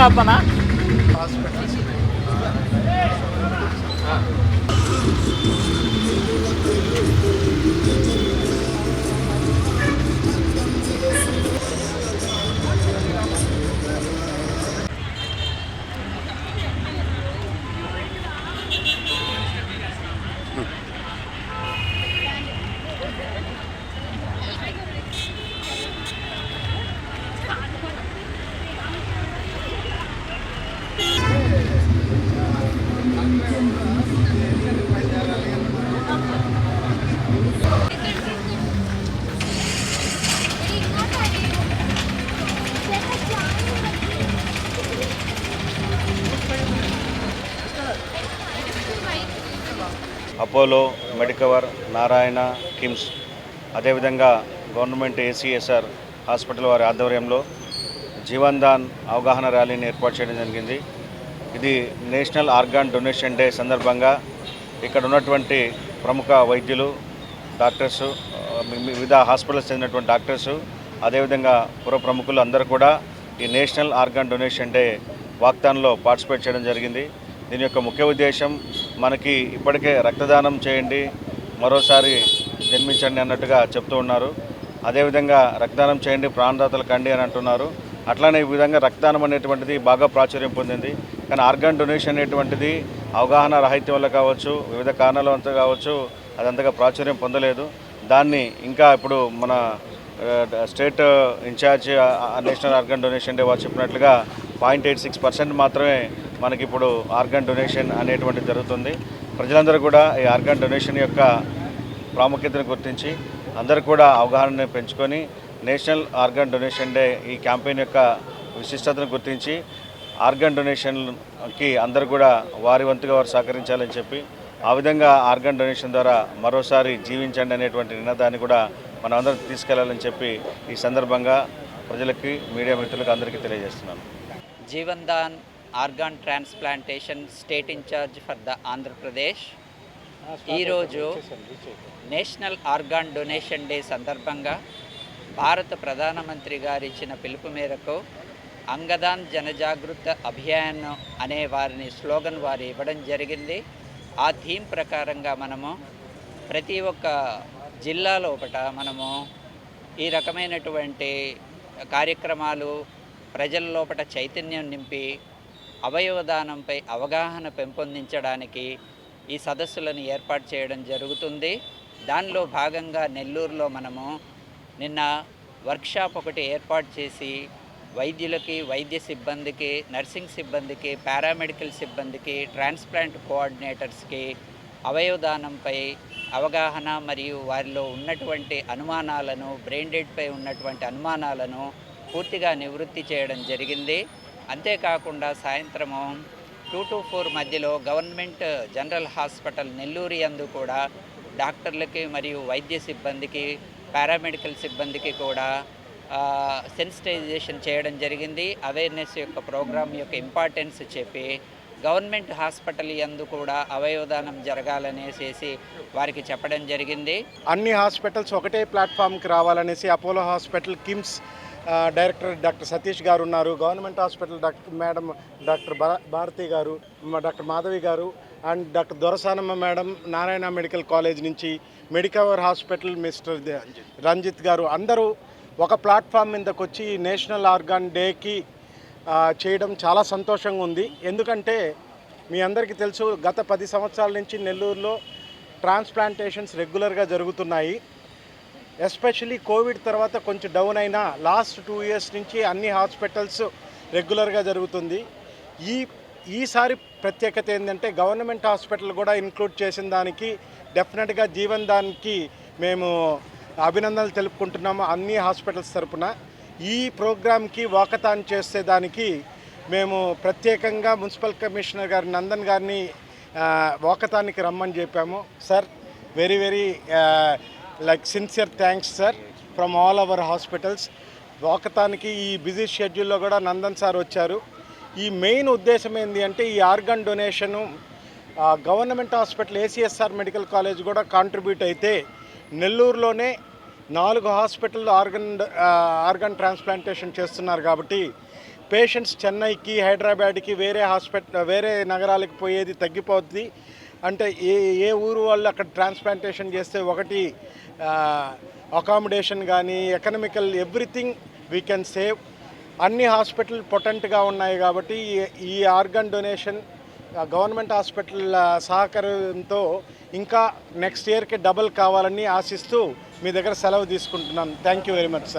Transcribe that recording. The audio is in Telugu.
ఆపనా hospitals Apollo Medicover Narayana KIMS. అదేవిధంగా గవర్నమెంట్ ఏసీఎస్ఆర్ హాస్పిటల్ వారి ఆధ్వర్యంలో జీవన్ దాన్ అవగాహన ర్యాలీని ఏర్పాటు చేయడం జరిగింది. ఇది నేషనల్ ఆర్గాన్ డొనేషన్ డే సందర్భంగా ఇక్కడ ఉన్నటువంటి ప్రముఖ వైద్యులు డాక్టర్సు వివిధ హాస్పిటల్స్ చెందినటువంటి డాక్టర్సు అదేవిధంగా పుర ప్రముఖులు అందరూ కూడా ఈ నేషనల్ ఆర్గాన్ డొనేషన్ డే వాగ్దానంలో పార్టిసిపేట్ చేయడం జరిగింది. దీని యొక్క ముఖ్య ఉద్దేశం మనకి ఇప్పటికే రక్తదానం చేయండి మరోసారి జన్మించండి అన్నట్టుగా చెప్తూ ఉన్నారు. అదేవిధంగా రక్తదానం చేయండి ప్రాణదాతలు కండి అని అంటున్నారు. అట్లానే ఈ విధంగా రక్తదానం అనేటువంటిది బాగా ప్రాచుర్యం పొందింది. కానీ ఆర్గాన్ డొనేషన్ అనేటువంటిది అవగాహన రాహిత్యం వల్ల కావచ్చు వివిధ కారణాల వల్ల కావచ్చు అది అంతగా ప్రాచుర్యం పొందలేదు. దాన్ని ఇంకా ఇప్పుడు మన state in charge national organ donation day వారు చెప్పినట్లుగా పాయింట్ ఎయిట్ సిక్స్ పర్సెంట్ మాత్రమే మనకి ఇప్పుడు ఆర్గాన్ డొనేషన్ అనేటువంటి జరుగుతుంది. ప్రజలందరూ కూడా ఈ ఆర్గాన్ డొనేషన్ యొక్క ప్రాముఖ్యతను గుర్తించి అందరూ కూడా అవగాహన పెంచుకొని నేషనల్ ఆర్గాన్ డొనేషన్ డే ఈ క్యాంపెయిన్ యొక్క విశిష్టతను గుర్తించి ఆర్గాన్ డొనేషన్కి అందరూ కూడా వారి వంతుగా వారు సహకరించాలని చెప్పి ఆ విధంగా ఆర్గాన్ డొనేషన్ ద్వారా మరోసారి జీవించండి అనేటువంటి నినాదాన్ని కూడా మనం అందరం తీసుకెళ్ళాలని చెప్పి ఈ సందర్భంగా ప్రజలకి మీడియా మిత్రులకు అందరికీ తెలియజేస్తున్నాను. Jeevan Dan organ transplantation state in charge for the Andhra Pradesh. ఈరోజు నేషనల్ ఆర్గాన్ డొనేషన్ డే సందర్భంగా భారత ప్రధానమంత్రి గారు ఇచ్చిన పిలుపు మేరకు అంగదాన్ జనజాగృత అభియాన్ అనే వారిని స్లోగన్ వారు ఇవ్వడం జరిగింది. ఆ థీమ్ ప్రకారంగా మనము ప్రతి ఒక్క జిల్లా లోపట మనము ఈ రకమైనటువంటి కార్యక్రమాలు ప్రజల లోపట చైతన్యం నింపి అవయవదానంపై అవగాహన పెంపొందించడానికి ఈ సదస్సులను ఏర్పాటు చేయడం జరుగుతుంది. దానిలో భాగంగా నెల్లూరులో మనము నిన్న వర్క్షాప్ ఒకటి ఏర్పాటు చేసి వైద్యులకి వైద్య సిబ్బందికి నర్సింగ్ సిబ్బందికి పారామెడికల్ సిబ్బందికి ట్రాన్స్ప్లాంట్ కోఆర్డినేటర్స్కి అవయవదానంపై అవగాహన మరియు వారిలో ఉన్నటువంటి అనుమానాలను బ్రెయిన్ డెడ్పై ఉన్నటువంటి అనుమానాలను పూర్తిగా నివృత్తి చేయడం జరిగింది. అంతేకాకుండా సాయంత్రము టూ టు ఫోర్ మధ్యలో గవర్నమెంట్ జనరల్ హాస్పిటల్ నెల్లూరు యందు కూడా డాక్టర్లకి మరియు వైద్య సిబ్బందికి పారామెడికల్ సిబ్బందికి కూడా సెన్సిటైజేషన్ చేయడం జరిగింది. అవేర్నెస్ యొక్క ప్రోగ్రామ్ యొక్క ఇంపార్టెన్స్ చెప్పి గవర్నమెంట్ హాస్పిటల్ యందు కూడా అవయవదానం జరగాలనేసేసి వారికి చెప్పడం జరిగింది. అన్ని హాస్పిటల్స్ ఒకటే ప్లాట్ఫామ్కి రావాలనేసి Apollo hospital KIMS director doctor Satish garu ఉన్నారు. Government hospital doctor madam doctor Bharathi garu doctor Madhavi garu and doctor Dorasanamma madam Narayana medical college నుంచి Medicover hospital mister Ranjith garu. అందరూ ఒక ప్లాట్ఫామ్ మీదకి వచ్చి నేషనల్ ఆర్గాన్ డేకి చేయడం చాలా సంతోషంగా ఉంది. ఎందుకంటే మీ అందరికీ తెలుసు గత పది సంవత్సరాల నుంచి నెల్లూరులో ట్రాన్స్ప్లాంటేషన్స్ రెగ్యులర్గా జరుగుతున్నాయి. ఎస్పెషలీ కోవిడ్ తర్వాత కొంచెం డౌన్ అయినా లాస్ట్ టూ ఇయర్స్ నుంచి అన్ని హాస్పిటల్స్ రెగ్యులర్గా జరుగుతుంది. ఈ ఈసారి ప్రత్యేకత ఏంటంటే గవర్నమెంట్ హాస్పిటల్ కూడా ఇంక్లూడ్ చేసిన దానికి డెఫినెట్గా జీవన్ దానికి మేము అభినందనలు తెలుపుకుంటున్నాము అన్ని హాస్పిటల్స్ తరపున. ఈ ప్రోగ్రామ్కి వాకతాన్ చేసే దానికి మేము ప్రత్యేకంగా మున్సిపల్ కమిషనర్ గారి నందన్ గారిని వాకతానికి రమ్మని చెప్పాము. Sir very very like sincere thanks sir from all our hospitals వాకతానికి ఈ బిజీ షెడ్యూల్లో కూడా నందన్ సార్ వచ్చారు. ఈ మెయిన్ ఉద్దేశం ఏంటి అంటే ఈ organ donation government hospital ACSR medical college కూడా కాంట్రిబ్యూట్ అయితే నెల్లూరులోనే నాలుగు హాస్పిటల్లో ఆర్గన్ ఆర్గన్ ట్రాన్స్ప్లాంటేషన్ చేస్తున్నారు కాబట్టి పేషెంట్స్ చెన్నైకి హైదరాబాద్కి వేరే హాస్పిటల్ వేరే నగరాలకు పోయేది తగ్గిపోద్ది. అంటే ఏ ఏ ఊరు వాళ్ళు అక్కడ ట్రాన్స్ప్లాంటేషన్ చేస్తే ఒకటి అకామిడేషన్ కానీ economical everything we can save అన్ని హాస్పిటల్ పొటెంట్గా ఉన్నాయి కాబట్టి ఈ- ఈ ఆర్గన్ డొనేషన్ గవర్నమెంట్ హాస్పిటల్ సహకారంతో ఇంకా నెక్స్ట్ ఇయర్కి డబుల్ కావాలని ఆశిస్తూ మీ దగ్గర సెలవు తీసుకుంటున్నాను. Thank you very much sir